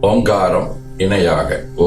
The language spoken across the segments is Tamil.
ஓங்காரம் இணையாக. ஓ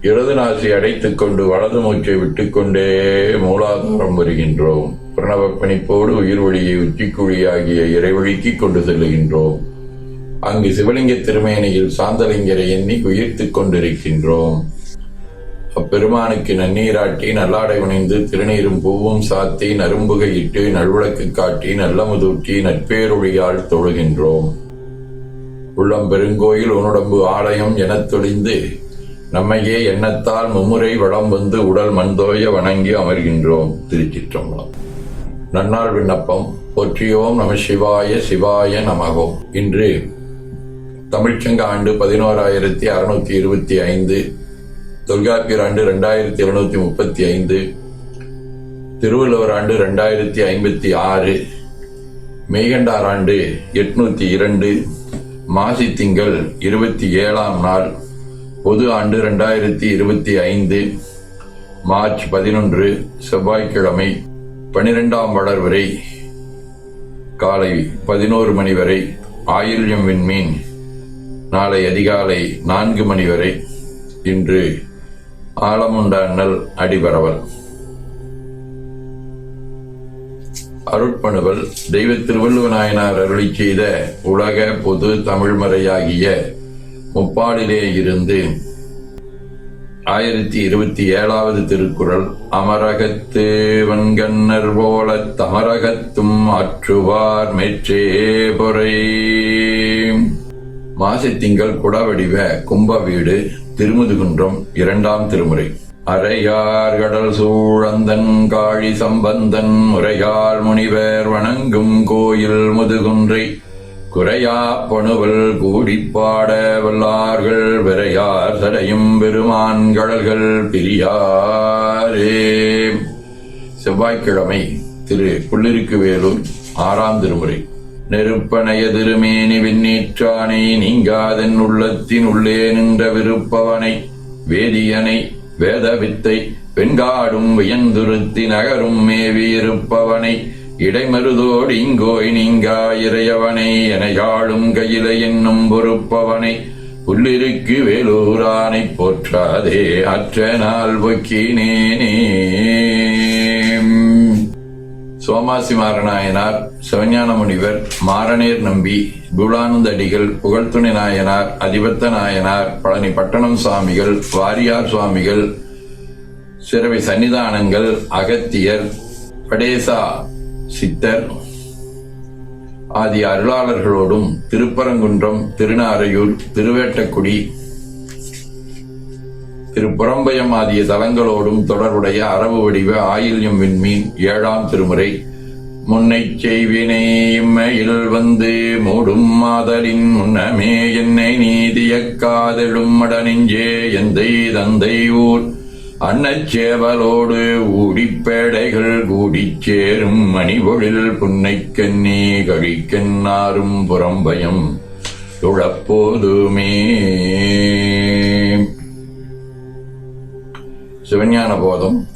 இடது நாசி அடைத்துக் கொண்டு வலது மூச்சை விட்டுக்கொண்டே மூலாதாரம் வருகின்றோம். பிரணவ பிணிப்போடு உயிர் வழியை உச்சிக்குழியாகிய இறைவழிக்கு கொண்டு செல்லுகின்றோம். அங்கு சிவலிங்க திருமேனியில் சாந்தலிங்கரை எண்ணி உயிர்த்துக் கொண்டிருக்கின்றோம். அப்பெருமானுக்கு நன்னீராட்டி நல்லாடை உணைந்து திருநீரும் பூவும் சாத்தி நரும்புகையிட்டு நல்விளக்கு காட்டி நல்லமுதூட்டி நற்பேரொழியால் தொழுகின்றோம். உள்ளம் பெருங்கோயில் உன்னுடம்பு ஆலயம் எனத் தொழிந்து நம்மையே எண்ணத்தால் மும்முறை வளம் வந்து உடல் மண்தோய வணங்கி அமர்கின்றோம் திருச்சிற்றம்பலம். நன்னாள் விண்ணப்பம் போற்றியோம் நம சிவாய சிவாய நமகோம் இன்று தமிழ்ச்சங்க ஆண்டு பதினோராயிரத்தி அறுநூத்தி இருபத்தி ஐந்து தொல்காப்பியர் ஆண்டு ரெண்டாயிரத்தி எழுநூத்தி முப்பத்தி ஐந்து திருவள்ளுவர் ஆண்டு ரெண்டாயிரத்தி ஐம்பத்தி ஆறு மெய்கண்டார் ஆண்டு எட்நூத்தி இரண்டு மாசி திங்கள் இருபத்தி ஏழாம் நாள் பொது ஆண்டு ரெண்டாயிரத்தி இருபத்தி ஐந்து மார்ச் பதினொன்று செவ்வாய்க்கிழமை பனிரெண்டாம் வளர் வரை காலை பதினோரு மணி வரை ஆயில்யம் விண்மீன் நாளை அதிகாலை நான்கு மணி வரை இன்று ஆலமுண்டாண்ணல் அடிபரவல். அருட்பணுவல் தெய்வ திருவள்ளுவ நாயனார் அருளி செய்த உலக பொது தமிழ்மறையாகிய முப்பாடிலே இருந்து ஆயிரத்தி இருபத்தி ஏழாவது திருக்குறள் அமரகத்து வன்கண்ணர் போல தமரகத்தும் ஆற்றுவார் மேற்றே பொறை மாசித்திங்கள் குடவடிவ கும்ப வீடு திருமுதுகுன்றம் இரண்டாம் திருமுறை. அரையார் கடல் சூழந்தன் காழி சம்பந்தன் முறையார் முனிவர் வணங்கும் கோயில் முதுகுன்றை. குறையா பணுவல் கூடிப்பாட வல்லார்கள் விரையார் சடையும் பெருமான் கடல்கள் பிரியாரே. செவ்வாய்க்கிழமை திரு புள்ளிருக்கு வேலூர் ஆறாம் திருமுறை. நெருப்பனைய திருமேனி விண்ணீற்றானை நீங்காதன் உள்ளத்தின் உள்ளே நின்ற விருப்பவனை வேதியனை வேத வித்தை வெண்காடும் வியந்துருத்தி நகரும் மேவியிருப்பவனை இடைமருதோடு இங்கோய் நீங்கா இறையவனை என யாழும் கையில என்னும் பொறுப்பவனை. புல்லிருக்கு வேலூரானை போற்றாதே அற்ற நாள் பொக்கினேனே சோமாசி மாரநாயனார் சிவஞான முனிவர் மாரணேர் நம்பி குலானந்த அடிகள் நாயனார் அதிபத்த நாயனார் பழனி பட்டணம் சுவாமிகள் வாரியார் சுவாமிகள் சிறவை சன்னிதானங்கள் அகத்தியர் படேசா சித்தர். ஆதி அருளாளர்களோடும் திருப்பரங்குன்றம் திருநாரையூர் திருவேட்டக்குடி திருப்புறம்பயம் ஆகிய தலங்களோடும் தொடர்புடைய அரபு வடிவ ஆயில்யம் விண்மீன் ஏழாம் திருமுறை. முன்னைச் செய்வினை இம்மையில் வந்து மூடும் மாதலின் முன்னமே என்னை நீதியக்காதெழும் மடனெஞ்சே எந்தை தந்தை ஊர். அன்னச்சேவலோடு ஊடிப்பேடைகள் கூடிச் சேரும் மணிபொழில் புன்னைக் கண்ணி கழிக்கென்னாரும் புறம்பயம் துழப்போதுமே. சிவஞான போதம்.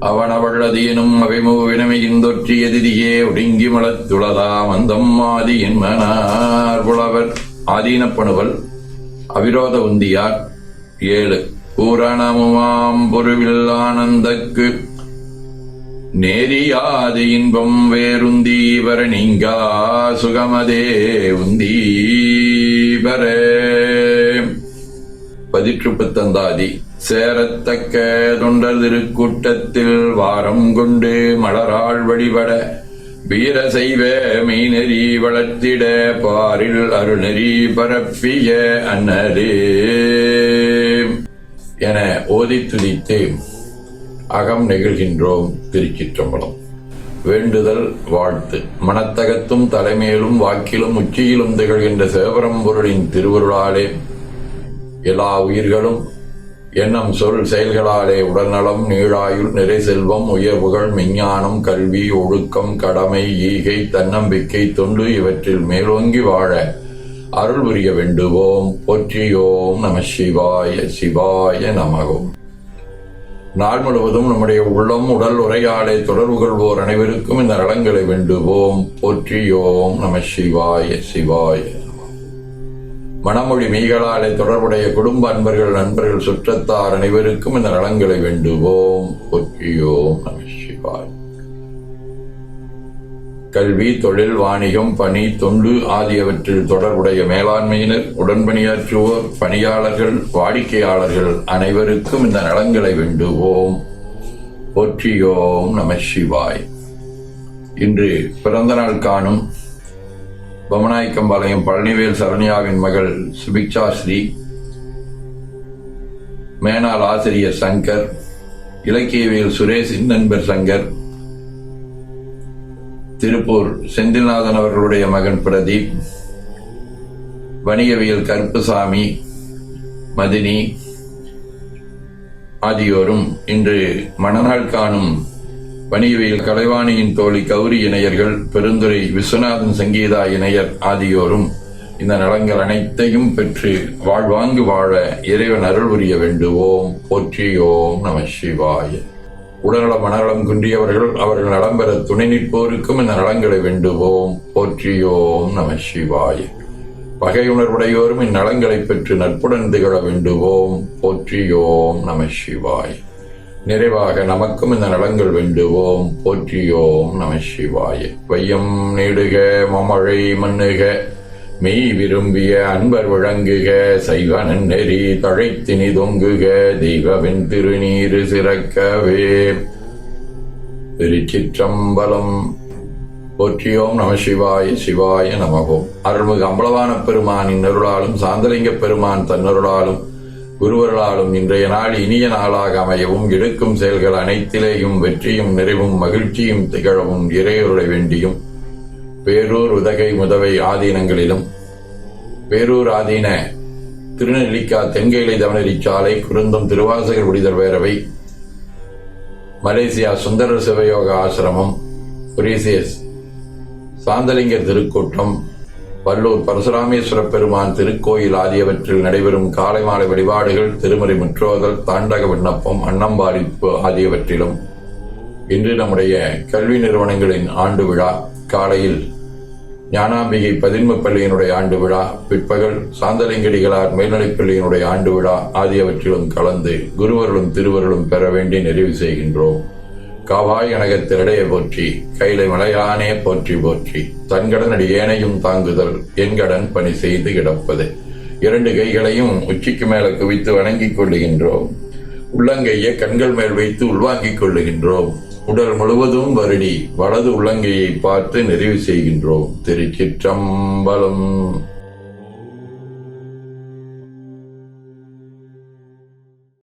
அவனவள்ளதீனும் அவைமூவினமையிந்தொற்றி எதிரியே ஒடுங்கி மலத்துளதாம் அந்தம் ஆதி என்மனார் புலவர் ஆதீனப்பணுவல். அவிரோத உந்தியார் ஏழு. பூரணமுமாம் பொருவில் ஆனந்தக்கு நேரியாது இன்பம் வேறுந்தீவர நீங்கா சுகமதே உந்தீவரே பதிற்றுப்புத்தந்தாதி. சேரத்தக்க தொண்டர் திருக்கூட்டத்தில் வாரம் கொண்டு மலராள் வழிபட வீர செய்வ மெய்நெறி வளர்த்திட பாரில் அருள்நெறி பரப்பிய அன்னரே என ஓதி துதித்து அகம் நெகிழ்கின்றோம் திருச்சிற்றம்பலம். வேண்டுதல் வாழ்த்து. மனத்தகத்தும் தலைமையிலும் வாக்கிலும் உச்சியிலும் திகழ்கின்ற சிவபரம்பொருளின் திருவருளாலே எல்லா உயிர்களும் எண்ணம் சொல் செயல்களாலே உடல்நலம் நீழாயுள் நிறை செல்வம் உயர்வுகள் விஞ்ஞானம் கல்வி ஒழுக்கம் கடமை ஈகை தன்னம்பிக்கை தொண்டு இவற்றில் மேலோங்கி வாழ அருள் புரிய வேண்டுவோம். போற்றியோம் நம சிவாய சிவாய நமகோம் நாள் முழுவதும் நம்முடைய உள்ளம் உடல் உரையாடை தொடர்பு கொள்வோர் அனைவருக்கும் இந்த நலங்களை வேண்டுவோம். போற்றியோம் நம சிவாய சிவாய மணமொழி மெய்களாலே தொடர்புடைய குடும்ப அன்பர்கள் நண்பர்கள் சுற்றத்தார் அனைவருக்கும் இந்த நலங்களை வேண்டுவோம். போற்றியோம் நம சிவாய். கல்வி தொழில் வாணிகம் பணி தொண்டு ஆகியவற்றில் தொடர்புடைய மேலாண்மையினர் உடன்பணியாற்றுவோர் பணியாளர்கள் வாடிக்கையாளர்கள் அனைவருக்கும் இந்த நலன்களை வேண்டுவோம். போற்றியோம் நம சிவாய். இன்று பிறந்த நாள் காணும் பொம்மநாயக்கம்பாளையம் பழனிவேல் சரண்யாவின் மகள் சுபிக்ஷா ஸ்ரீ மேனாள் ஆசிரியர் சங்கர் இலக்கியவியல் சுரேஷ் நண்பர் சங்கர் திருப்பூர் செந்தில்நாதன் அவர்களுடைய மகன் பிரதீப் வணிகவியல் கருப்புசாமி மதினி ஆகியோரும் இன்று மணநாள் காணும் வணிகவியல் கலைவாணியின் தோழி கௌரி இணையர்கள் பெருந்துரை விஸ்வநாதன் சங்கீதா இணையர் ஆகியோரும் இந்த நலங்கள் அனைத்தையும் பெற்று வாழ்வாங்கு வாழ இறைவன் அருள் புரிய வேண்டுவோம். போற்றியோம் நம சிவாய. உடல்நல மனநலம் குன்றியவர்கள் அவர்கள் நலம் பெற துணை நிற்போருக்கும் இந்த நலங்களை வேண்டுவோம். போற்றியோம் நம சிவாய. பகையுணர்வுடையோரும் இந்நலங்களை பெற்று நட்புடன் திகழ வேண்டுவோம். போற்றியோம் நம சிவாய். நிறைவாக நமக்கும் இந்த நலங்கள் வேண்டுவோம். போற்றியோம் நம சிவாய. வையம் நீடுக மமழை மண்ணுக மெய் விரும்பிய அன்பர் விளங்குக சைவ நெறி தழைத்தினி தொங்குக தெய்வவின் திருநீரு சிறக்கவே. திருச்சிற்றம்பலம். போற்றியோம் நம சிவாய சிவாய நமகோம் அருள்மிகு அம்பலவான பெருமானின் அருளாலும் சாந்தலிங்க பெருமான் தன்னருளாலும் குருவர்களாலும் இன்றைய நாள் இனிய நாளாக அமையவும் எடுக்கும் செயல்கள் அனைத்திலேயும் வெற்றியும் நிறைவும் மகிழ்ச்சியும் திகழவும் இறையருளை வேண்டியும். பேரூர் உதகை முதவை ஆதீனங்களிலும் பேரூர் ஆதீன திருநெல்லிக்கா தென்கைலை தவனரி சாலை குருந்தம் திருவாசகர் விடுதல் பேரவை மலேசியா சுந்தர சிவயோக ஆசிரமம் ஒரிசியஸ் சாந்தலிங்கர் திருக்கூட்டம் வல்லூர் பரசுராமேஸ்வர பெருமான் திருக்கோயில் ஆகியவற்றில் நடைபெறும் காலை மாலை வழிபாடுகள் திருமறை முற்றோதல் தாண்டக விண்ணப்பம் அன்னம்பாடிப்பு ஆகியவற்றிலும். இன்று நம்முடைய கல்வி நிறுவனங்களின் ஆண்டு விழா காலையில் ஞானாம்பிகை பதின்ம பள்ளியினுடைய ஆண்டு விழா பிற்பகல் சாந்தலிங்கடிகளார் மேல்நிலைப் பள்ளியினுடைய ஆண்டு விழா ஆகியவற்றிலும் கலந்து குருவர்களும் திருவருளும் பெற வேண்டி நிறைவு செய்கின்றோம். காவாய் அனகத்திரடைய போற்றி கைலை மலையானே போற்றி போற்றி தன்கடன் அடி ஏனையும் தாங்குதல் என்கடன் பணி செய்து கிடப்பது. இரண்டு கைகளையும் உச்சிக்கு மேல குவித்து வணங்கிக் கொள்ளுகின்றோம். உள்ளங்கையை கண்கள் மேல் வைத்து உள்வாங்கிக் கொள்ளுகின்றோம். உடல் முழுவதும் வருடி வலது உள்ளங்கையை பார்த்து நிறைவு செய்கின்றோம். திருச்சிற்றம்பலம்.